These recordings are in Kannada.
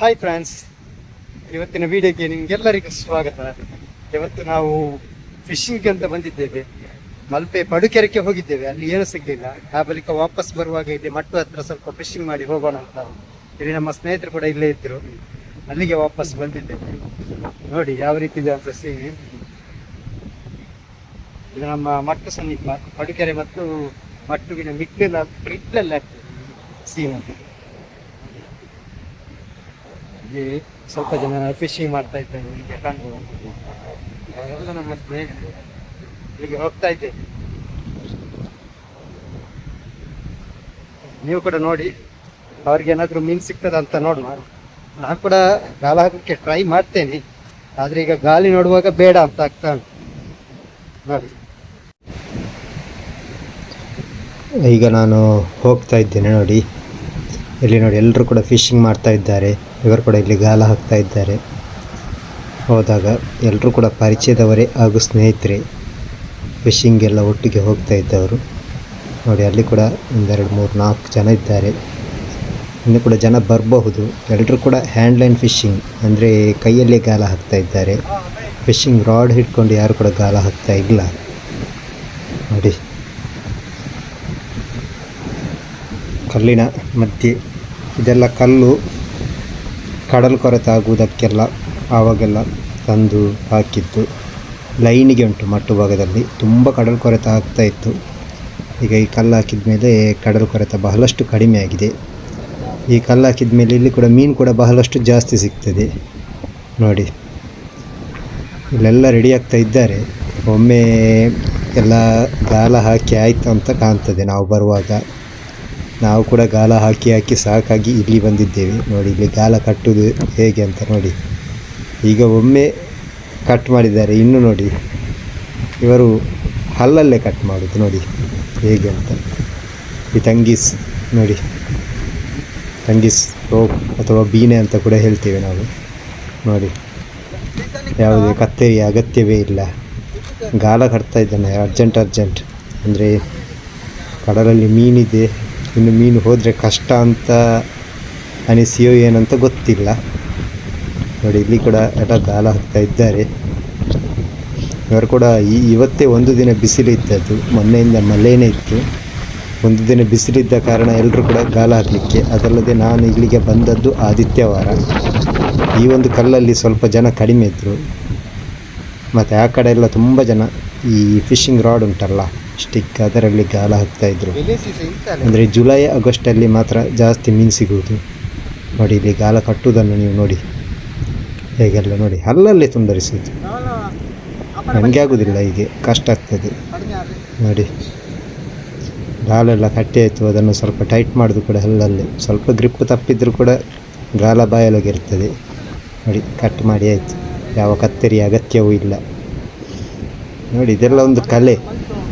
ಹಾಯ್ ಫ್ರೆಂಡ್ಸ್ ಇವತ್ತಿನ ವಿಡಿಯೋಗೆ ನಿಮ್ಗೆಲ್ಲರಿಗೂ ಸ್ವಾಗತ. ಇವತ್ತು ನಾವು ಫಿಶಿಂಗ್ ಅಂತ ಬಂದಿದ್ದೇವೆ. ಮಲ್ಪೆ ಪಡುಕೆರೆಗೆ ಹೋಗಿದ್ದೇವೆ. ಅಲ್ಲಿ ಏನು ಸಿಗಲಿಲ್ಲ. ಆ ಬಳಿಕ ವಾಪಸ್ ಬರುವಾಗ ಇಲ್ಲಿ ಮಟ್ಟು ಹತ್ರ ಸ್ವಲ್ಪ ಫಿಶಿಂಗ್ ಮಾಡಿ ಹೋಗೋಣ ಅಂತ. ಇಲ್ಲಿ ನಮ್ಮ ಸ್ನೇಹಿತರು ಕೂಡ ಇಲ್ಲೇ ಇದ್ದರು ಅಲ್ಲಿಗೆ ವಾಪಸ್ ಬಂದಿದ್ದೇವೆ. ನೋಡಿ ಯಾವ ರೀತಿ ಇದೆ ಅಂತ ಸೀನ್ ಇದು ನಮ್ಮ ಮಟ್ಟು ಸಮೀಪ. ಪಡುಕೆರೆ ಮತ್ತು ಮಟ್ಟುವಿನ ಮಿಟ್ಲೆಲ್ಲ ಮಿಟ್ಲೆಲ್ಲ ಅಂತ ಇಲ್ಲಿ ಸ್ವಲ್ಪ ಜನ ಫಿಶಿಂಗ್ ಮಾಡ್ತಾ ಇದ್ದಾರೆ ಹೀಗೆ ಕಾಣ್ಬೋದು ಎಲ್ಲ ನಮ್ಮ ಸ್ನೇಹಿತರು ಹೀಗೆ ಹೋಗ್ತಾ ಇದ್ದೇವೆ. ನೀವು ಕೂಡ ನೋಡಿ, ಅವ್ರಿಗೆ ಏನಾದರೂ ಮೀನು ಸಿಗ್ತದ ಅಂತ ನೋಡೋಣ ನಾನು ಕೂಡ ಗಾಳ ಹಾಕಕ್ಕೆ ಟ್ರೈ ಮಾಡ್ತೇನೆ, ಆದ್ರೆ ಈಗ ಗಾಳಿ ನೋಡುವಾಗ ಬೇಡ ಅಂತ ಆಗ್ತಾ ಉಂಟು. ನೋಡಿ. ಈಗ ನಾನು ಹೋಗ್ತಾ ಇದ್ದೇನೆ ನೋಡಿ. ಇಲ್ಲಿ ನೋಡಿ ಎಲ್ಲರೂ ಕೂಡ ಫಿಶಿಂಗ್ ಮಾಡ್ತಾ ಇದ್ದಾರೆ. ಇವರು ಕೂಡ ಇಲ್ಲಿ ಗಾಲ ಹಾಕ್ತಾ ಇದ್ದಾರೆ. ಹೋದಾಗ ಎಲ್ಲರೂ ಕೂಡ ಪರಿಚಯದವರೇ ಹಾಗೂ ಸ್ನೇಹಿತರೆ ಫಿಶಿಂಗ್ ಎಲ್ಲ ಒಟ್ಟಿಗೆ ಹೋಗ್ತಾ ಇದ್ದವರು. ನೋಡಿ, ಅಲ್ಲಿ ಕೂಡ ಒಂದೆರಡು ಮೂರು ನಾಲ್ಕು ಜನ ಇದ್ದಾರೆ. ಇನ್ನು ಕೂಡ ಜನ ಬರಬಹುದು. ಎಲ್ಲರೂ ಕೂಡ ಹ್ಯಾಂಡ್ಲೈನ್ ಫಿಶಿಂಗ್ ಅಂದರೆ ಕೈಯಲ್ಲೇ ಗಾಲ ಹಾಕ್ತಾ ಇದ್ದಾರೆ. ಫಿಶಿಂಗ್ ರಾಡ್ ಹಿಡ್ಕೊಂಡು ಯಾರು ಕೂಡ ಗಾಲ ಹಾಕ್ತಾ ಇಲ್ಲ ನೋಡಿ ಕಲ್ಲಿನ ಮಧ್ಯೆ. ಇದೆಲ್ಲ ಕಲ್ಲು ಕಡಲು ಕೊರೆತ ಆಗುವುದಕ್ಕೆಲ್ಲ ಆವಾಗೆಲ್ಲ ತಂದು ಹಾಕಿದ್ದು. ಲೈನಿಗೆ ಉಂಟು ಮಟ್ಟು ಭಾಗದಲ್ಲಿ. ತುಂಬ ಕಡಲು ಕೊರೆತ ಆಗ್ತಾ ಇತ್ತು. ಈಗ ಈ ಕಲ್ಲು ಹಾಕಿದ ಮೇಲೆ ಕಡಲು ಕೊರೆತ ಬಹಳಷ್ಟು ಕಡಿಮೆ ಆಗಿದೆ. ಈ ಕಲ್ಲು ಹಾಕಿದ ಮೇಲೆ ಇಲ್ಲಿ ಕೂಡ ಮೀನು ಕೂಡ ಬಹಳಷ್ಟು ಜಾಸ್ತಿ ಸಿಗ್ತದೆ. ನೋಡಿ. ಇಲ್ಲೆಲ್ಲ ರೆಡಿ ಆಗ್ತಾ ಇದ್ದಾರೆ. ಒಮ್ಮೆ ಎಲ್ಲ ಗಾಲ ಹಾಕಿ ಆಯಿತು ಅಂತ ಕಾಣ್ತದೆ. ನಾವು ಬರುವಾಗ ನಾವು ಕೂಡ ಗಾಲ ಹಾಕಿ ಹಾಕಿ ಸಾಕಾಗಿ ಇಲ್ಲಿ ಬಂದಿದ್ದೇವೆ. ನೋಡಿ, ಇಲ್ಲಿ ಗಾಲ ಕಟ್ಟುವುದು ಹೇಗೆ ಅಂತ ನೋಡಿ. ಈಗ ಒಮ್ಮೆ ಕಟ್ ಮಾಡಿದ್ದಾರೆ. ಇನ್ನು ನೋಡಿ, ಇವರು ಹಲ್ಲಲ್ಲೇ ಕಟ್ ಮಾಡೋದು ನೋಡಿ. ಹೇಗೆ ಅಂತ. ಈ ತಂಗೀಸ್ ನೋಡಿ. ತಂಗೀಸ್ ರೋಪ್ ಅಥವಾ ಬೀನೆ ಅಂತ ಕೂಡ ಹೇಳ್ತೇವೆ ನಾವು. ನೋಡಿ. ಯಾವುದೇ ಕತ್ತರಿಯ ಅಗತ್ಯವೇ ಇಲ್ಲ. ಗಾಲ ಕಟ್ತಾ ಇದ್ದಾನೆ. Urgent urgent. ಅಂದರೆ ಕಡಲಲ್ಲಿ ಮೀನಿದೆ. ಇನ್ನು ಮೀನು ಹೋದರೆ ಕಷ್ಟ ಅಂತ ಅನಿಸಿಯೋ ಏನಂತ ಗೊತ್ತಿಲ್ಲ. ನೋಡಿ, ಇಲ್ಲಿ ಕೂಡ ಎಲ್ಲ ಗಾಲ ಹಾಕ್ತಾ ಇದ್ದಾರೆ. ಇವರು ಕೂಡ ಈ ಇವತ್ತೇ ಒಂದು ದಿನ ಬಿಸಿಲು ಇದ್ದದ್ದು, ಮೊನ್ನೆಯಿಂದ ಮಳೆನೇ ಇತ್ತು. ಒಂದು ದಿನ ಬಿಸಿಲಿದ್ದ ಕಾರಣ ಎಲ್ಲರೂ ಕೂಡ ಗಾಲ ಹಾಕಲಿಕ್ಕೆ ಅದಲ್ಲದೆ ನಾನು ಇಲ್ಲಿಗೆ ಬಂದದ್ದು ಆದಿತ್ಯವಾರ. ಈ ಒಂದು ಕಲ್ಲಲ್ಲಿ ಸ್ವಲ್ಪ ಜನ ಕಡಿಮೆ ಇದ್ದರು ಮತ್ತು ಆ ಕಡೆ ಎಲ್ಲ ತುಂಬ ಜನ ಈ ಫಿಶಿಂಗ್ ರಾಡ್ ಉಂಟಲ್ಲ ಸ್ಟಿಕ್ ಅದರಲ್ಲಿ ಗಾಲ ಹಾಕ್ತಾ ಇದ್ರು. ಅಂದರೆ ಜುಲೈ ಆಗಸ್ಟಲ್ಲಿ ಮಾತ್ರ ಜಾಸ್ತಿ ಮೀನು ಸಿಗುವುದು. ನೋಡಿ ಇಲ್ಲಿ ಗಾಲ ಕಟ್ಟುವುದನ್ನು ನೀವು ನೋಡಿ. ಹೇಗೆಲ್ಲ ನೋಡಿ ಅಲ್ಲಲ್ಲೇ ತುಂಬರಿಸುವುದು ನನಗೆ ಆಗೋದಿಲ್ಲ ಹೀಗೆ ಕಷ್ಟ ಆಗ್ತದೆ. ನೋಡಿ ಗಾಲೆಲ್ಲ ಕಟ್ಟಿ ಆಯಿತು ಅದನ್ನು ಸ್ವಲ್ಪ ಟೈಟ್ ಮಾಡೋದು ಕೂಡ ಅಲ್ಲಲ್ಲೇ ಸ್ವಲ್ಪ ಗ್ರಿಪ್ ತಪ್ಪಿದ್ರು ಕೂಡ ಗಾಲ ಬಾಯಲಾಗಿರ್ತದೆ ನೋಡಿ ಕಟ್ ಮಾಡಿ ಆಯಿತು. ಯಾವ ಕತ್ತರಿ ಅಗತ್ಯವೂ ಇಲ್ಲ. ನೋಡಿ ಇದೆಲ್ಲ ಒಂದು ಕಲೆ.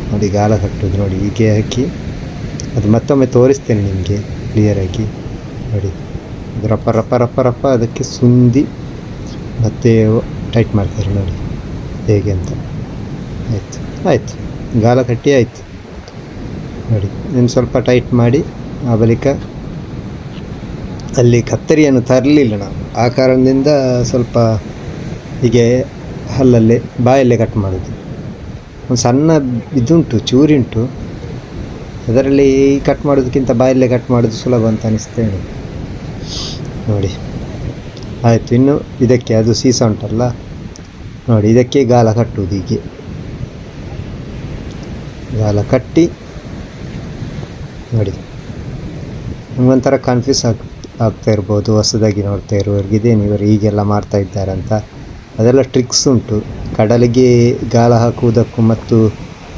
ನೋಡಿ ಗಾಲ ಕಟ್ಟೋದು ನೋಡಿ ಹೀಗೆ ಹಾಕಿ ಅದು ಮತ್ತೊಮ್ಮೆ ತೋರಿಸ್ತೇನೆ ನಿಮಗೆ ಕ್ಲಿಯರಾಗಿ ನೋಡಿ, ಅದು ರಪ್ಪ ರಪ್ಪ ರಪ್ಪ ರಪ್ಪ ಅದಕ್ಕೆ ಸುಂದಿ ಮತ್ತೆ ಟೈಟ್ ಮಾಡ್ತಾರೆ ನೋಡಿ, ಹೇಗೆ ಅಂತ. ಆಯಿತು ಆಯಿತು, ಗಾಲ ಕಟ್ಟಿ ಆಯಿತು. ನೋಡಿ ನೀನು ಸ್ವಲ್ಪ ಟೈಟ್ ಮಾಡಿ, ಆ ಬಳಿಕ ಅಲ್ಲಿ ಕತ್ತರಿಯನ್ನು ತರಲಿಲ್ಲ ನಾವು. ಆ ಕಾರಣದಿಂದ ಸ್ವಲ್ಪ ಹೀಗೆ ಹಲ್ಲಲ್ಲೇ ಬಾಯಲ್ಲೇ ಕಟ್ ಮಾಡೋದು. ಒಂದು ಸಣ್ಣ ಇದುಂಟು, ಚೂರಿಂಟು. ಅದರಲ್ಲಿ ಕಟ್ ಮಾಡೋದಕ್ಕಿಂತ ಬಾಯಲ್ಲೇ ಕಟ್ ಮಾಡೋದು ಸುಲಭ ಅಂತ ಅನಿಸ್ತೇನೆ ನೋಡಿ. ಆಯಿತು, ಇನ್ನು ಇದಕ್ಕೆ ಅದು ಸೀಸ ಉಂಟಲ್ಲ? ನೋಡಿ, ಇದಕ್ಕೆ ಗಾಲ ಕಟ್ಟುವುದು ಹೀಗೆ. ಗಾಲ ಕಟ್ಟಿ, ನೋಡಿ. ಒಂಥರ ಕನ್ಫ್ಯೂಸ್ ಆಗ್, ಆಗ್ತಾ ಇರ್ಬೋದು, ಹೊಸದಾಗಿ ನೋಡ್ತಾ ಇರೋರಿಗೆ ಇದೇನು ಇವರು ಹೀಗೆಲ್ಲ ಮಾಡ್ತಾ ಇದ್ದಾರೆ ಅಂತ ಅದೆಲ್ಲ ಟ್ರಿಕ್ಸ್ ಉಂಟು. ಕಡಲಿಗೆ ಗಾಲ ಹಾಕುವುದಕ್ಕೂ ಮತ್ತು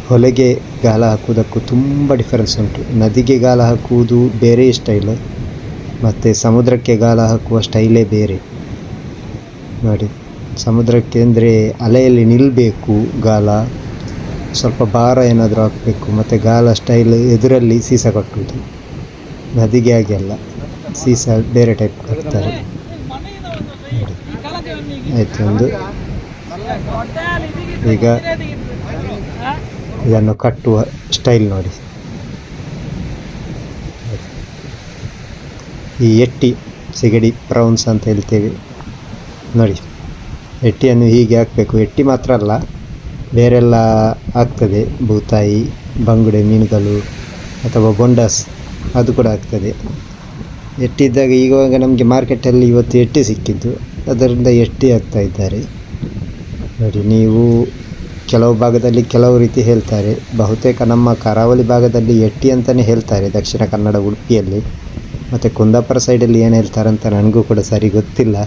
ಹೊಲೆಗೆ ಗಾಲ ಹಾಕುವುದಕ್ಕೂ ತುಂಬ ಡಿಫರೆನ್ಸ್ ಉಂಟು. ನದಿಗೆ ಗಾಲ ಹಾಕುವುದು ಬೇರೆ ಸ್ಟೈಲ್ ಮತ್ತು ಸಮುದ್ರಕ್ಕೆ ಗಾಲ ಹಾಕುವ ಸ್ಟೈಲೇ ಬೇರೆ. ನೋಡಿ, ಸಮುದ್ರಕ್ಕೆ ಅಂದರೆ ಅಲೆಯಲ್ಲಿ ನಿಲ್ಲಬೇಕು ಗಾಲ ಸ್ವಲ್ಪ ಭಾರ ಏನಾದರೂ ಹಾಕಬೇಕು, ಮತ್ತು ಗಾಲ ಸ್ಟೈಲ್ ಎದುರಲ್ಲಿ ಸೀಸ ಕಟ್ಟುವುದು. ನದಿಗೆ ಹಾಗೆ ಅಲ್ಲ, ಸೀಸ ಬೇರೆ ಟೈಪ್ ಕಟ್ತಾರೆ. ನೋಡಿ, ಆಯಿತು, ಒಂದು ಈಗ ಇದನ್ನು ಕಟ್ಟುವ ಸ್ಟೈಲ್ ನೋಡಿ. ಈ ಎಟ್ಟಿ ಸಿಗಡಿ ಪ್ರೌನ್ಸ್ ಅಂತ ಹೇಳ್ತೇವೆ. ನೋಡಿ, ಎಟ್ಟಿಯನ್ನು ಹೀಗೆ ಹಾಕಬೇಕು. ಎಟ್ಟಿ ಮಾತ್ರ ಅಲ್ಲ, ಬೇರೆಲ್ಲ ಆಗ್ತದೆ. ಬೂತಾಯಿ, ಬಂಗುಡೆ, ಮೀನುಗಳು ಅಥವಾ ಬೊಂಡಸ್ ಅದು ಕೂಡ ಆಗ್ತದೆ. ಎಟ್ಟಿದ್ದಾಗ ಈಗ ನಮಗೆ ಮಾರ್ಕೆಟಲ್ಲಿ ಇವತ್ತು ಎಟ್ಟಿ ಸಿಕ್ಕಿದ್ದು. ಅದರಿಂದ ಎಟ್ಟಿ ಆಗ್ತಾ ಇದ್ದಾರೆ. ನೋಡಿ, ನೀವು ಕೆಲವು ಭಾಗದಲ್ಲಿ ಕೆಲವು ರೀತಿ ಹೇಳ್ತಾರೆ. ಬಹುತೇಕ ನಮ್ಮ ಕರಾವಳಿ ಭಾಗದಲ್ಲಿ ಎಟ್ಟಿ ಅಂತಲೇ ಹೇಳ್ತಾರೆ, ದಕ್ಷಿಣ ಕನ್ನಡ ಉಡುಪಿಯಲ್ಲಿ. ಮತ್ತು ಕುಂದಾಪುರ ಸೈಡಲ್ಲಿ ಏನು ಹೇಳ್ತಾರೆ ಅಂತ ನನಗೂ ಕೂಡ ಸರಿ ಗೊತ್ತಿಲ್ಲ.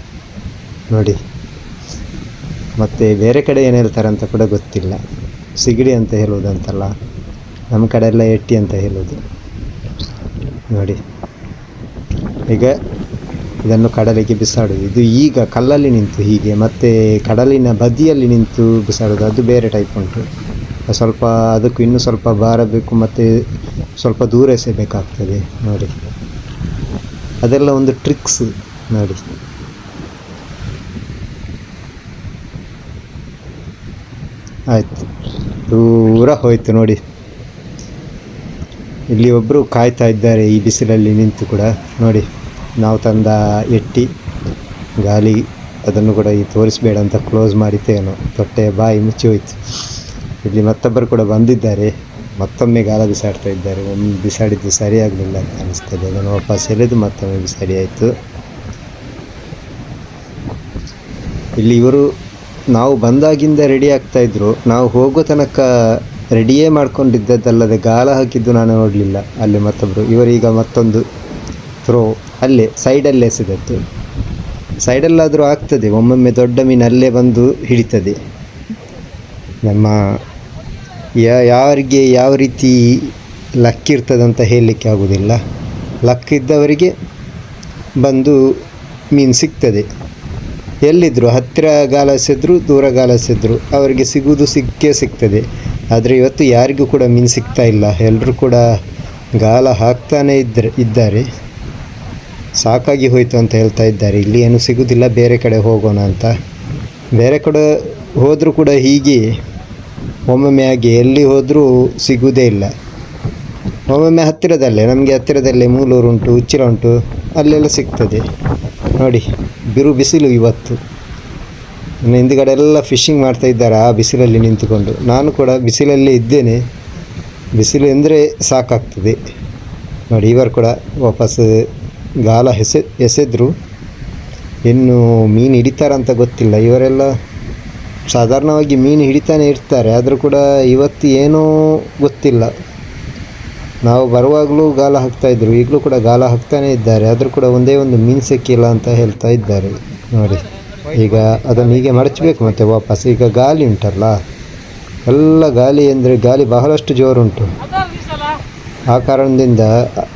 ನೋಡಿ, ಮತ್ತು ಬೇರೆ ಕಡೆ ಏನು ಹೇಳ್ತಾರೆ ಅಂತ ಕೂಡ ಗೊತ್ತಿಲ್ಲ. ಸಿಗಡಿ ಅಂತ ಹೇಳುವುದಂತಲ್ಲ ನಮ್ಮ ಕಡೆ ಎಲ್ಲ ಎಟ್ಟಿ ಅಂತ ಹೇಳೋದು ನೋಡಿ, ಈಗ ಇದನ್ನು ಕಡಲಿಗೆ ಬಿಸಾಡೋದು ಇದು ಈಗ ಕಲ್ಲಲ್ಲಿ ನಿಂತು ಹೀಗೆ, ಮತ್ತು ಕಡಲಿನ ಬದಿಯಲ್ಲಿ ನಿಂತು ಬಿಸಾಡೋದು. ಅದು ಬೇರೆ ಟೈಪ್ ಉಂಟು. ಸ್ವಲ್ಪ ಅದಕ್ಕೂ ಇನ್ನೂ ಸ್ವಲ್ಪ ಭಾರ ಬೇಕು ಮತ್ತು ಸ್ವಲ್ಪ ದೂರ ಎಸೆಯಬೇಕಾಗ್ತದೆ ನೋಡಿ. ಅದೆಲ್ಲ ಒಂದು ಟ್ರಿಕ್ಸ್ ನೋಡಿ. ಆಯ್ತು. ದೂರ ಹೋಯ್ತು ನೋಡಿ. ಇಲ್ಲಿ ಒಬ್ಬರು ಕಾಯ್ತಾ ಇದ್ದಾರೆ ಈ ಬಿಸಿಲಲ್ಲಿ ನಿಂತು ಕೂಡ ನೋಡಿ. ನಾವು ತಂದ ಎಟ್ಟಿ, ಗಾಲಿ ಅದನ್ನು ಕೂಡ ಈ ತೋರಿಸ್ಬೇಡ ಅಂತ ಕ್ಲೋಸ್ ಮಾಡಿದ್ದೇನೋ. ತೊಟ್ಟೆ ಬಾಯಿ ಮುಚ್ಚಿ ಹೋಯ್ತು. ಇಲ್ಲಿ ಮತ್ತೊಬ್ಬರು ಕೂಡ ಬಂದಿದ್ದಾರೆ. ಮತ್ತೊಮ್ಮೆ ಗಾಲ ಬಿಸಾಡ್ತಾ ಇದ್ದಾರೆ. ಒಮ್ಮೆ ಬಿಸಾಡಿದ್ದು ಸರಿಯಾಗಲಿಲ್ಲ ಅಂತ ಅನಿಸ್ತದೆ. ಅದನ್ನು ವಾಪಸ್ ಎಳೆದು ಮತ್ತೊಮ್ಮೆ ಬಿಸಾಡಿ ಆಯಿತು. ಇಲ್ಲಿ ಇವರು ನಾವು ಬಂದಾಗಿಂದ ರೆಡಿ ಆಗ್ತಾ ಇದ್ರು. ನಾವು ಹೋಗೋ ತನಕ ರೆಡಿಯೇ ಮಾಡ್ಕೊಂಡಿದ್ದದ್ದಲ್ಲದೆ ಗಾಳ ಹಾಕಿದ್ದು ನಾನು ನೋಡಲಿಲ್ಲ. ಅಲ್ಲಿ ಮತ್ತೊಬ್ಬರು ಇವರೀಗ ಮತ್ತೊಂದು ಥ್ರೋ ಅಲ್ಲೇ ಸೈಡಲ್ಲೇ ಎಸೆದದ್ದು. ಸೈಡಲ್ಲಾದರೂ ಆಗ್ತದೆ, ಒಮ್ಮೊಮ್ಮೆ ದೊಡ್ಡ ಮೀನು ಅಲ್ಲೇ ಬಂದು ಹಿಡಿತದೆ. ನಮ್ಮ ಯಾರಿಗೆ ಯಾವ ರೀತಿ ಲಕ್ ಇರ್ತದಂತ ಹೇಳಲಿಕ್ಕೆ ಆಗೋದಿಲ್ಲ. ಲಕ್ ಇದ್ದವರಿಗೆ ಬಂದು ಮೀನು ಸಿಗ್ತದೆ. ಎಲ್ಲಿದ್ದರು ಹತ್ತಿರ ಗಾಲಸಿದ್ರು ದೂರ ಗಾಲಸಿದ್ರು ಅವರಿಗೆ ಸಿಗುವುದು ಸಿಕ್ಕೇ ಸಿಗ್ತದೆ. ಆದರೆ ಇವತ್ತು ಯಾರಿಗೂ ಕೂಡ ಮೀನು ಸಿಗ್ತಾ ಇಲ್ಲ. ಎಲ್ಲರೂ ಕೂಡ ಗಾಲ ಹಾಕ್ತಾನೇ ಇದ್ದರೆ ಇದ್ದಾರೆ. ಸಾಕಾಗಿ ಹೋಯಿತು ಅಂತ ಹೇಳ್ತಾ ಇದ್ದಾರೆ. ಇಲ್ಲಿ ಏನು ಸಿಗುವುದಿಲ್ಲ ಬೇರೆ ಕಡೆ ಹೋಗೋಣ ಅಂತ. ಬೇರೆ ಕಡೆ ಹೋದರೂ ಕೂಡ ಹೀಗೆ ಒಮ್ಮೊಮ್ಮೆ ಆಗಿ ಎಲ್ಲಿ ಹೋದರೂ ಸಿಗುವುದೇ ಇಲ್ಲ. ಒಮ್ಮೊಮ್ಮೆ ಹತ್ತಿರದಲ್ಲೇ, ನಮಗೆ ಹತ್ತಿರದಲ್ಲೇ ಮೂಲೂರು ಉಂಟು ಉಚ್ಚಿರ ಉಂಟು, ಅಲ್ಲೆಲ್ಲ ಸಿಗ್ತದೆ. ನೋಡಿ, ಬಿರು ಬಿಸಿಲು ಇವತ್ತು. ನನ್ನ ಹಿಂದುಗಡೆ ಎಲ್ಲ ಫಿಶಿಂಗ್ ಮಾಡ್ತಾ ಇದ್ದಾರೆ ಆ ಬಿಸಿಲಲ್ಲಿ ನಿಂತುಕೊಂಡು. ನಾನು ಕೂಡ ಬಿಸಿಲಲ್ಲೇ ಇದ್ದೇನೆ. ಬಿಸಿಲು ಎಂದರೆ ಸಾಕಾಗ್ತದೆ. ನೋಡಿ, ಇವರು ಕೂಡ ವಾಪಸ್ ಗಾಲ ಎಸೆ, ಎಸೆದರು. ಇನ್ನು ಮೀನು ಹಿಡಿತಾರಂತ ಗೊತ್ತಿಲ್ಲ. ಇವರೆಲ್ಲ ಸಾಧಾರಣವಾಗಿ ಮೀನು ಹಿಡಿತಾನೆ ಇರ್ತಾರೆ. ಆದರೂ ಕೂಡ ಇವತ್ತು ಏನೂ ಗೊತ್ತಿಲ್ಲ. ನಾವು ಬರುವಾಗಲೂ ಗಾಲ ಹಾಕ್ತಾಯಿದ್ರು ಈಗಲೂ ಕೂಡ ಗಾಲ ಹಾಕ್ತಾನೇ ಇದ್ದಾರೆ. ಆದರೂ ಕೂಡ ಒಂದೇ ಒಂದು ಮೀನು ಸಿಕ್ಕಿಲ್ಲ ಅಂತ ಹೇಳ್ತಾ ಇದ್ದಾರೆ. ನೋಡಿ, ಈಗ ಅದನ್ನು ಹೀಗೆ ಮಡಚಬೇಕು ಮತ್ತೆ ವಾಪಸ್. ಈಗ ಗಾಲಿ ಉಂಟಲ್ಲ. ಎಲ್ಲ ಗಾಲಿ ಅಂದರೆ ಗಾಲಿ ಬಹಳಷ್ಟು ಜೋರುಂಟು. ಆ ಕಾರಣದಿಂದ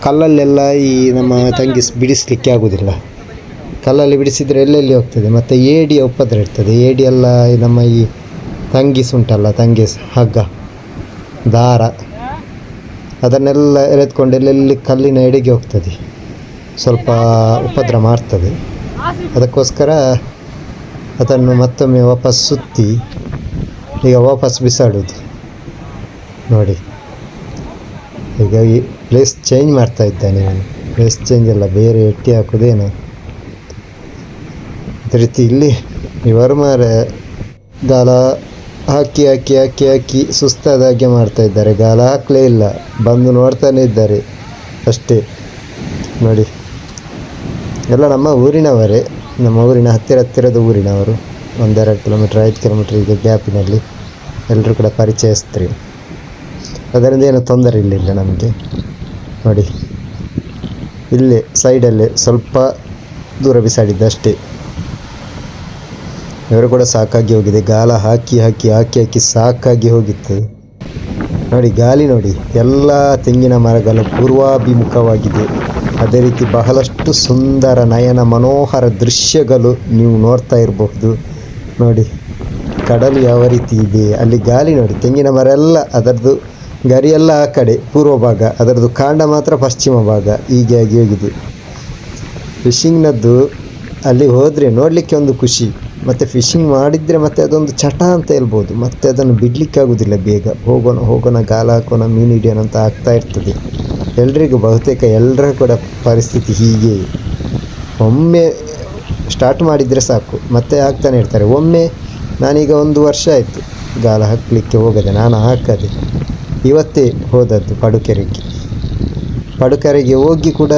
ಕಲ್ಲಲ್ಲೆಲ್ಲ ಈ ನಮ್ಮ ತಂಗಿ ಬಿಡಿಸಲಿಕ್ಕೆ ಆಗೋದಿಲ್ಲ. ಕಲ್ಲಲ್ಲಿ ಬಿಡಿಸಿದರೆ ಎಲ್ಲೆಲ್ಲಿ ಹೋಗ್ತದೆ? ಮತ್ತು ಏಡಿಯ ಉಪದ್ರ ಇರ್ತದೆ. ಏಡಿಯೆಲ್ಲ ನಮ್ಮ ಈ ತಂಗಿಸ್ ಉಂಟಲ್ಲ, ತಂಗಿಸ್ ಹಗ್ಗ, ದಾರ. ಅದನ್ನೆಲ್ಲ ಎಳೆದುಕೊಂಡು ಎಲ್ಲೆಲ್ಲಿ ಕಲ್ಲಿನ ಎಡೆಗೆ ಹೋಗ್ತದೆ. ಸ್ವಲ್ಪ ಉಪದ್ರ ಮಾಡ್ತದೆ. ಅದಕ್ಕೋಸ್ಕರ ಅದನ್ನು ಮತ್ತೊಮ್ಮೆ ವಾಪಸ್ ಸುತ್ತಿ, ಈಗ ವಾಪಸ್ ಬಿಸಾಡೋದು ನೋಡಿ. ಈಗ ಪ್ಲೇಸ್ ಚೇಂಜ್ ಮಾಡ್ತಾ ಇದ್ದಾನೆ ನಾನು. ಪ್ಲೇಸ್ ಚೇಂಜ್ ಅಲ್ಲ, ಬೇರೆ ಎಟ್ಟಿ ಹಾಕೋದೇನು? ಅದೇ ರೀತಿ ಇಲ್ಲಿ ಇವರು ಮಾರ ಗಾಲ ಹಾಕಿ ಹಾಕಿ ಹಾಕಿ ಹಾಕಿ ಸುಸ್ತಾದ ಹಾಗೆ ಮಾಡ್ತಾ ಇದ್ದಾರೆ. ಗಾಲ ಹಾಕಲೇ ಇಲ್ಲ, ಬಂದು ನೋಡ್ತಾನೆ ಇದ್ದಾರೆ. ಅಷ್ಟೇ. ನೋಡಿ. ಎಲ್ಲ ನಮ್ಮ ಊರಿನವರೇ, ನಮ್ಮ ಊರಿನ ಹತ್ತಿರ ಹತ್ತಿರದ ಊರಿನವರು, ಒಂದೆರಡು ಕಿಲೋಮೀಟ್ರ್, ಐದು ಕಿಲೋಮೀಟ್ರ್ ಈಗ ಗ್ಯಾಪಿನಲ್ಲಿ ಎಲ್ಲರೂ ಕೂಡ ಪರಿಚಯಿಸ್ತೀರಿ ಅದರಿಂದ ಏನೂ ತೊಂದರೆ ಇರಲಿಲ್ಲ ನಮಗೆ. ನೋಡಿ. ಇಲ್ಲೇ ಸೈಡಲ್ಲೇ ಸ್ವಲ್ಪ ದೂರ ಬಿಸಾಡಿದ್ದೆ ಅಷ್ಟೇ ಇವರು ಕೂಡ ಸಾಕಾಗಿ ಹೋಗಿದೆ. ಗಾಲ ಹಾಕಿ ಹಾಕಿ ಹಾಕಿ ಹಾಕಿ ಸಾಕಾಗಿ ಹೋಗಿತ್ತು. ನೋಡಿ ಗಾಳಿ ನೋಡಿ. ಎಲ್ಲ ತೆಂಗಿನ ಮರಗಳು ಪೂರ್ವಾಭಿಮುಖವಾಗಿದೆ. ಅದೇ ರೀತಿ ಬಹಳಷ್ಟು ಸುಂದರ ನಯನ ಮನೋಹರ ದೃಶ್ಯಗಳು ನೀವು ನೋಡ್ತಾ ಇರಬಹುದು. ನೋಡಿ, ಕಡಲು ಯಾವ ರೀತಿ ಇದೆ? ಅಲ್ಲಿ ಗಾಳಿ ನೋಡಿ. ತೆಂಗಿನ ಮರ ಎಲ್ಲ ಅದರದ್ದು ಗರಿಯೆಲ್ಲ ಆ ಕಡೆ, ಪೂರ್ವ ಭಾಗ, ಅದರದ್ದು ಕಾಂಡ ಮಾತ್ರ ಪಶ್ಚಿಮ ಭಾಗ ಹೀಗೆ ಆಗಿ ಹೋಗಿದೆ. ಫಿಶಿಂಗ್ನದ್ದು ಅಲ್ಲಿ ಹೋದರೆ ನೋಡಲಿಕ್ಕೆ ಒಂದು ಖುಷಿ. ಮತ್ತು ಫಿಶಿಂಗ್ ಮಾಡಿದರೆ ಮತ್ತೆ ಅದೊಂದು ಚಟ ಅಂತ ಹೇಳ್ಬೋದು. ಮತ್ತೆ ಅದನ್ನು ಬಿಡಲಿಕ್ಕೆ ಆಗೋದಿಲ್ಲ ಬೇಗ. ಹೋಗೋಣ ಹೋಗೋಣ, ಗಾಲ ಹಾಕೋಣ, ಮೀನು ಹಿಡಿಯೋಣ ಅಂತ ಆಗ್ತಾ ಇರ್ತದೆ. ಎಲ್ರಿಗೂ ಬಹುತೇಕ ಎಲ್ಲರ ಕೂಡ ಪರಿಸ್ಥಿತಿ ಹೀಗೆ. ಒಮ್ಮೆ ಸ್ಟಾರ್ಟ್ ಮಾಡಿದರೆ ಸಾಕು. ಮತ್ತೆ ಆಗ್ತಾನೆ ಇರ್ತಾರೆ. ಒಮ್ಮೆ ನಾನೀಗ ಒಂದು ವರ್ಷ ಆಯಿತು. ಗಾಲ ಹಾಕಲಿಕ್ಕೆ ಹೋಗದೆ, ನಾನು ಹಾಕದೆ. ಇವತ್ತೇ ಹೋದದ್ದು ಪಡುಕೆರೆಗೆ. ಪಡುಕೆರೆಗೆ ಹೋಗಿ ಕೂಡ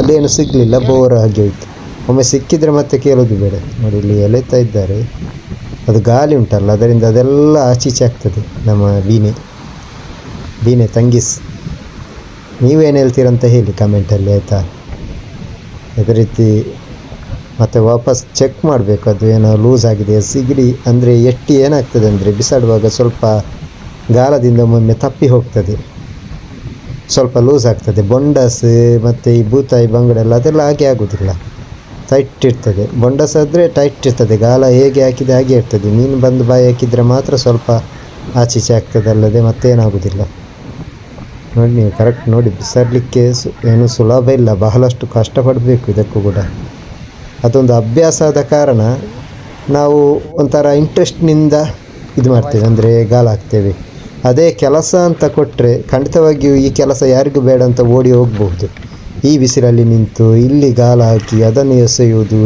ಅಲ್ಲೇನು ಸಿಗಲಿಲ್ಲ, ಬೋರ್ ಆಗಿ ಹೋಯಿತು. ಒಮ್ಮೆ ಸಿಕ್ಕಿದರೆ ಮತ್ತೆ ಕೇಳೋದು ಬೇಡ. ನೋಡಿ, ಇಲ್ಲಿ ಎಳೆತಾ ಇದ್ದಾರೆ. ಅದು ಗಾಳಿ ಉಂಟಲ್ಲ, ಅದರಿಂದ ಅದೆಲ್ಲ ಆಚೀಚೆ ಆಗ್ತದೆ ನಮ್ಮ ಬೀನೆ ಬೀನೆ ತಂಗಿಸ್. ನೀವೇನು ಹೇಳ್ತೀರಂತ ಹೇಳಿ ಕಮೆಂಟಲ್ಲಿ ಆಯಿತಾ? ಅದೇ ರೀತಿ ಮತ್ತು ವಾಪಸ್ ಚೆಕ್ ಮಾಡಬೇಕು, ಅದು ಏನೋ ಲೂಸ್ ಆಗಿದೆ. ಸಿಗಡಿ ಅಂದರೆ ಎಟ್ಟಿ ಏನಾಗ್ತದೆ ಅಂದರೆ ಬಿಸಾಡುವಾಗ ಸ್ವಲ್ಪ ಗಾಲದಿಂದ ಒಮ್ಮೊಮ್ಮೆ ತಪ್ಪಿ ಹೋಗ್ತದೆ. ಸ್ವಲ್ಪ ಲೂಸ್ ಆಗ್ತದೆ. ಬೊಂಡಸ್ ಮತ್ತು ಈ ಬೂತಾಯಿ ಬಂಗಡೆಲ್ಲ ಅದೆಲ್ಲ ಹಾಗೆ ಆಗೋದಿಲ್ಲ. ಟೈಟ್ ಇರ್ತದೆ. ಬೊಂಡಸ್ ಆದರೆ ಟೈಟ್ ಇರ್ತದೆ. ಗಾಲ ಹೇಗೆ ಹಾಕಿದೆ ಹಾಗೆ ಇರ್ತದೆ. ಮೀನು ಬಂದು ಬಾಯಿ ಹಾಕಿದರೆ ಮಾತ್ರ ಸ್ವಲ್ಪ ಆಚೀಚೆ ಆಗ್ತದೆ ಅಲ್ಲದೆ ಮತ್ತೇನಾಗೋದಿಲ್ಲ. ನೋಡಿ, ನೀವು ಕರೆಕ್ಟ್ ನೋಡಿ, ಬಿಸಾಡಲಿಕ್ಕೆ ಸು, ಏನು ಸುಲಭ ಇಲ್ಲ. ಬಹಳಷ್ಟು ಕಷ್ಟಪಡಬೇಕು ಇದಕ್ಕೂ ಕೂಡ. ಅದೊಂದು ಅಭ್ಯಾಸ ಆದ ಕಾರಣ ನಾವು ಒಂಥರ ಇಂಟ್ರೆಸ್ಟ್ನಿಂದ ಇದು ಮಾಡ್ತೇವೆ. ಅಂದರೆ ಗಾಲ ಹಾಕ್ತೇವೆ. ಅದೇ ಕೆಲಸ ಅಂತ ಕೊಟ್ಟರೆ ಖಂಡಿತವಾಗಿಯೂ ಈ ಕೆಲಸ ಯಾರಿಗೂ ಬೇಡ ಅಂತ ಓಡಿ ಹೋಗಬಹುದು. ಈ ಬಿಸಿಲಲ್ಲಿ ನಿಂತು ಇಲ್ಲಿ ಗಾಲ ಹಾಕಿ ಅದನ್ನು ಎಸೆಯುವುದು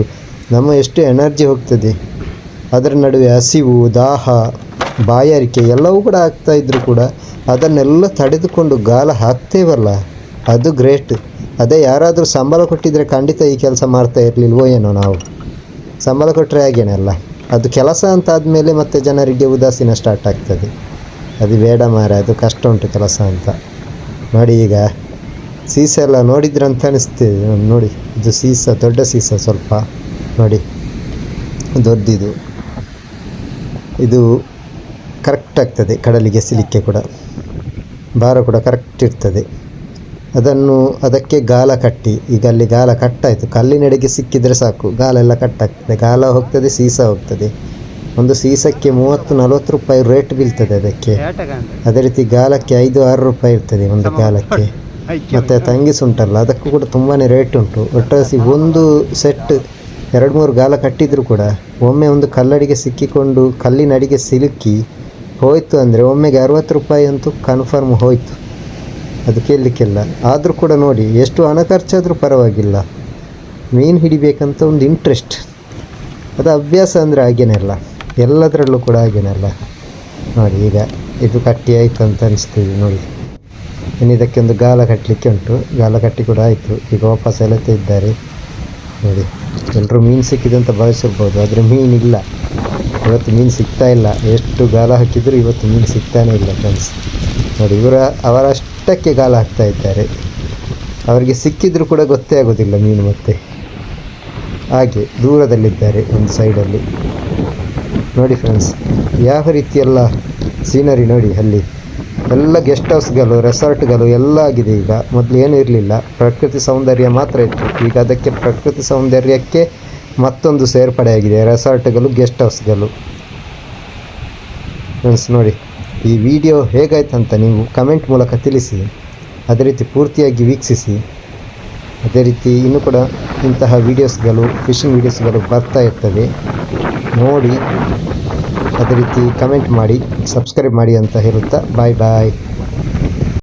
ನಮ್ಮ ಎಷ್ಟು ಎನರ್ಜಿ ಹೋಗ್ತದೆ. ಅದರ ನಡುವೆ ಹಸಿವು, ದಾಹ, ಬಾಯಾರಿಕೆ ಎಲ್ಲವೂ ಕೂಡ ಆಗ್ತಾ ಇದ್ದರೂ ಕೂಡ ಅದನ್ನೆಲ್ಲ ತಡೆದುಕೊಂಡು ಗಾಲ ಹಾಕ್ತೇವಲ್ಲ? ಅದು ಗ್ರೇಟ್. ಅದೇ ಯಾರಾದರೂ ಸಂಬಳ ಕೊಟ್ಟಿದ್ದರೆ ಖಂಡಿತ ಈ ಕೆಲಸ ಮಾಡ್ತಾ ಇರಲಿಲ್ವೋ ಏನೋ ನಾವು. ಸಂಬಳ ಕೊಟ್ಟರೆ ಹಾಗೇನಲ್ಲ ಅದು ಕೆಲಸ ಅಂತ ಆದಮೇಲೆ ಮತ್ತೆ ಜನರಿಗೆ ಉದಾಸೀನ ಸ್ಟಾರ್ಟ್ ಆಗ್ತದೆ. ಅದು ಬೇಡ ಮಾರೆ, ಅದು ಕಷ್ಟ ಉಂಟು ಕೆಲಸ ಅಂತ. ನೋಡಿ ಈಗ, ಸೀಸ ಎಲ್ಲ ನೋಡಿದ್ರಂತ ಅನಿಸ್ತದೆ ನೋಡಿ, ಇದು ಸೀಸ, ದೊಡ್ಡ ಸೀಸ ಸ್ವಲ್ಪ. ನೋಡಿ, ದೊಡ್ಡದು. ಇದು ಕರೆಕ್ಟ್ ಆಗ್ತದೆ, ಕಡಲಿಗೆ ಸಿಲಿಕ್ಕೆ ಕೂಡ. ಭಾರ ಕೂಡ ಕರೆಕ್ಟ್ ಇರ್ತದೆ. ಅದನ್ನು, ಅದಕ್ಕೆ ಗಾಲ ಕಟ್ಟಿ. ಈಗ ಅಲ್ಲಿ ಗಾಲ ಕಟ್ಟಾಯಿತು. ಕಲ್ಲಿನಡೆಗೆ ಸಿಕ್ಕಿದರೆ ಸಾಕು. ಗಾಲ ಎಲ್ಲ ಕಟ್ಟಾಗ್ತದೆ. ಗಾಲ ಹೋಗ್ತದೆ, ಸೀಸ ಹೋಗ್ತದೆ. ಒಂದು ಸೀಸಕ್ಕೆ ಮೂವತ್ತು ನಲವತ್ತು ರೂಪಾಯಿ ರೇಟ್ ಬೀಳ್ತದೆ ಅದಕ್ಕೆ. ಅದೇ ರೀತಿ ಗಾಲಕ್ಕೆ ಐದು ಆರು ರೂಪಾಯಿ ಇರ್ತದೆ ಒಂದು ಗಾಲಕ್ಕೆ. ಮತ್ತು ತಂಗಿಸ್ ಉಂಟಲ್ಲ ಅದಕ್ಕೂ ಕೂಡ ತುಂಬಾ ರೇಟ್ ಉಂಟು. ಒಟ್ಟಾಸಿ ಒಂದು ಸೆಟ್ ಎರಡು ಮೂರು ಗಾಲ ಕಟ್ಟಿದ್ರು ಕೂಡ ಒಮ್ಮೆ ಒಂದು ಕಲ್ಲಡಿಗೆ ಸಿಕ್ಕಿಕೊಂಡು ಕಲ್ಲಿನಡಿಗೆ ಸಿಲುಕಿ ಹೋಯಿತು ಅಂದರೆ ಒಮ್ಮೆಗೆ ಅರವತ್ತು ರೂಪಾಯಿ ಅಂತೂ ಕನ್ಫರ್ಮ್ ಹೋಯಿತು. ಅದು ಕೇಳಲಿಕ್ಕಿಲ್ಲ. ಆದರೂ ಕೂಡ ನೋಡಿ ಎಷ್ಟು ಹಣ ಖರ್ಚಾದರೂ ಪರವಾಗಿಲ್ಲ. ಮೀನು ಹಿಡಿಬೇಕಂತ ಒಂದು ಇಂಟ್ರೆಸ್ಟ್ ಅದು ಅಭ್ಯಾಸ ಅಂದರೆ ಹಾಗೇನಲ್ಲ ಎಲ್ಲದರಲ್ಲೂ ಕೂಡ ಹಾಗೇನಲ್ಲ. ನೋಡಿ, ಈಗ ಇದು ಕಟ್ಟಿ ಆಯಿತು ಅಂತ ಅನಿಸ್ತಿದೆ ನೋಡಿ. ಇನ್ನು ಇದಕ್ಕೆ ಒಂದು ಗಾಲ ಕಟ್ಟಲಿಕ್ಕೆ ಉಂಟು. ಗಾಲ ಕಟ್ಟಿ ಕೂಡ ಆಯಿತು. ಈಗ ವಾಪಸ್ ಎಳೆತಾ ಇದ್ದಾರೆ. ನೋಡಿ ಎಲ್ಲರೂ ಮೀನು ಸಿಕ್ಕಿದೆ ಅಂತ ಭಾವಿಸಿರ್ಬೋದು ಆದರೆ ಮೀನಿಲ್ಲ ಇವತ್ತು ಮೀನು ಸಿಗ್ತಾ ಇಲ್ಲ. ಎಷ್ಟು ಗಾಲ ಹಾಕಿದರೂ ಇವತ್ತು ಮೀನು ಸಿಗ್ತಾನೇ ಇಲ್ಲ ಫ್ರೆಂಡ್ಸ್ ನೋಡಿ, ಇವರ ಅವರಷ್ಟಕ್ಕೆ ಗಾಲ ಹಾಕ್ತಾ ಇದ್ದಾರೆ. ಅವರಿಗೆ ಸಿಕ್ಕಿದ್ರೂ ಕೂಡ ಗೊತ್ತೇ ಆಗೋದಿಲ್ಲ ಮೀನು ಮತ್ತೆ. ಹಾಗೆ ದೂರದಲ್ಲಿದ್ದಾರೆ ಒಂದು ಸೈಡಲ್ಲಿ ನೋಡಿ ಫ್ರೆಂಡ್ಸ್ ಯಾವ ರೀತಿಯೆಲ್ಲ ಸೀನರಿ ನೋಡಿ ಅಲ್ಲಿ. ಎಲ್ಲ ಗೆಸ್ಟ್ ಹೌಸ್ಗಳು ರೆಸಾರ್ಟ್ಗಳು ಎಲ್ಲ ಆಗಿದೆ ಈಗ. ಮೊದಲು ಏನೂ ಇರಲಿಲ್ಲ. ಪ್ರಕೃತಿ ಸೌಂದರ್ಯ ಮಾತ್ರ ಇತ್ತು. ಈಗ ಅದಕ್ಕೆ ಪ್ರಕೃತಿ ಸೌಂದರ್ಯಕ್ಕೆ ಮತ್ತೊಂದು ಸೇರ್ಪಡೆಯಾಗಿದೆ ರೆಸಾರ್ಟ್ಗಳು ಗೆಸ್ಟ್ ಹೌಸ್ಗಳು ಫ್ರೆಂಡ್ಸ್ ನೋಡಿ, ಈ ವಿಡಿಯೋ ಹೇಗಾಯ್ತಂತ ನೀವು ಕಮೆಂಟ್ ಮೂಲಕ ತಿಳಿಸಿ. ಅದೇ ರೀತಿ ಪೂರ್ತಿಯಾಗಿ ವೀಕ್ಷಿಸಿ. ಅದೇ ರೀತಿ ಇನ್ನೂ ಕೂಡ ಇಂತಹ ವೀಡಿಯೋಸ್ಗಳು ಫಿಶಿಂಗ್ ವೀಡಿಯೋಸ್ಗಳು ಬರ್ತಾ ಇರ್ತವೆ. ನೋಡಿ. ಅದೇ ರೀತಿ ಕಮೆಂಟ್ ಮಾಡಿ ಸಬ್ಸ್ಕ್ರೈಬ್ ಮಾಡಿ ಅಂತ ಹೇಳುತ್ತಾ ಬಾಯ್ ಬಾಯ್